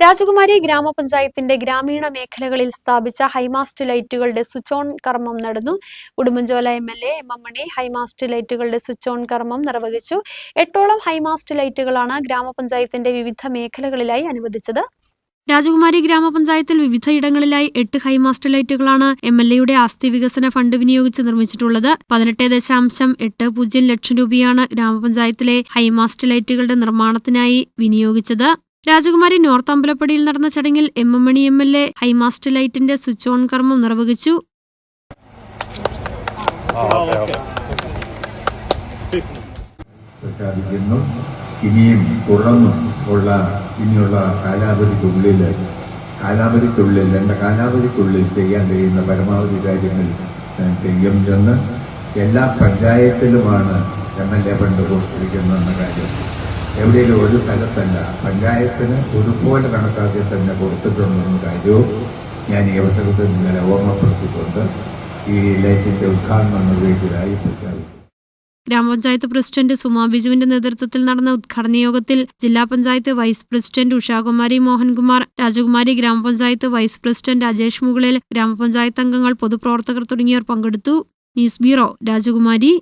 രാജകുമാരി ഗ്രാമപഞ്ചായത്തിന്റെ ഗ്രാമീണ മേഖലകളിൽ സ്ഥാപിച്ച ഹൈമാസ്റ്റ് ലൈറ്റുകളുടെ സ്വിച്ച് ഓൺ കർമ്മം നടന്നു. Udumbanchola M L A M M Mani high mast ലൈറ്റുകളുടെ switch on കർമ്മം നിർവഹിച്ചു. എട്ടോളം ഹൈമാസ്റ്റ് ലൈറ്റുകളാണ് ഗ്രാമപഞ്ചായത്തിന്റെ വിവിധ മേഖലകളിലായി അനുവദിച്ചത്. രാജകുമാരി ഗ്രാമപഞ്ചായത്തിൽ വിവിധയിടങ്ങളിലായി എട്ട് ഹൈമാസ്റ്റ് ലൈറ്റുകളാണ് എം എൽ എയുടെ ആസ്തി വികസന ഫണ്ട് വിനിയോഗിച്ച് നിർമ്മിച്ചിട്ടുള്ളത്. പതിനെട്ട് ദശാംശം എട്ട് പൂജ്യം ലക്ഷം രൂപയാണ് ഗ്രാമപഞ്ചായത്തിലെ ഹൈമാസ്റ്റ് ലൈറ്റുകളുടെ നിർമ്മാണത്തിനായി വിനിയോഗിച്ചത്. രാജകുമാരി നോർത്ത് അമ്പലപ്പടിയിൽ നടന്ന ചടങ്ങിൽ M M Mani M L A high mast ലൈറ്റിന്റെ സ്വിച്ച് ഓൺ കർമ്മം നിർവഹിച്ചു. പ്രഖ്യാപിക്കുന്നു. ഇനിയും തുടർന്നും ഉള്ള ഇനിയുള്ള കാലാവധിക്കുള്ളിൽ കാലാവധിക്കുള്ളിൽ എന്റെ കാലാവധിക്കുള്ളിൽ ചെയ്യാൻ കഴിയുന്ന പരമാവധി കാര്യങ്ങൾ ഞാൻ ചെയ്യും എന്ന് എല്ലാ പഞ്ചായത്തിലുമാണ് എം എൽ എ ഫണ്ട് കൊടുത്തിരിക്കുന്നതെന്ന കാര്യം. എവിടെയെങ്കിലും ഒരു സ്ഥലത്തല്ല. പഞ്ചായത്തിന് ഒരുപോലെ കണക്കാക്കി തന്നെ കൊടുത്തിട്ടുണ്ടെന്ന കാര്യവും ഞാൻ ഈ അവസരത്തിൽ നിങ്ങളെ ഓർമ്മപ്പെടുത്തിക്കൊണ്ട് ഈ ലൈറ്റിന്റെ ഉദ്ഘാടനം നിർവഹിച്ചതായി പ്രഖ്യാപിച്ചു ഗ്രാമപഞ്ചായത്ത് പ്രസിഡന്റ് സുമാ ബിജുവിന്റെ നേതൃത്വത്തിൽ നടന്ന ഉദ്ഘാടന യോഗത്തിൽ ജില്ലാ പഞ്ചായത്ത് വൈസ് പ്രസിഡന്റ് ഉഷാകുമാരി മോഹൻകുമാർ രാജകുമാരി ഗ്രാമപഞ്ചായത്ത് വൈസ് പ്രസിഡന്റ് രാജേഷ് മുകളിൽ ഗ്രാമപഞ്ചായത്ത് അംഗങ്ങൾ പൊതുപ്രവർത്തകർ തുടങ്ങിയവർ പങ്കെടുത്തു. ന്യൂസ് ബ്യൂറോ രാജകുമാരി.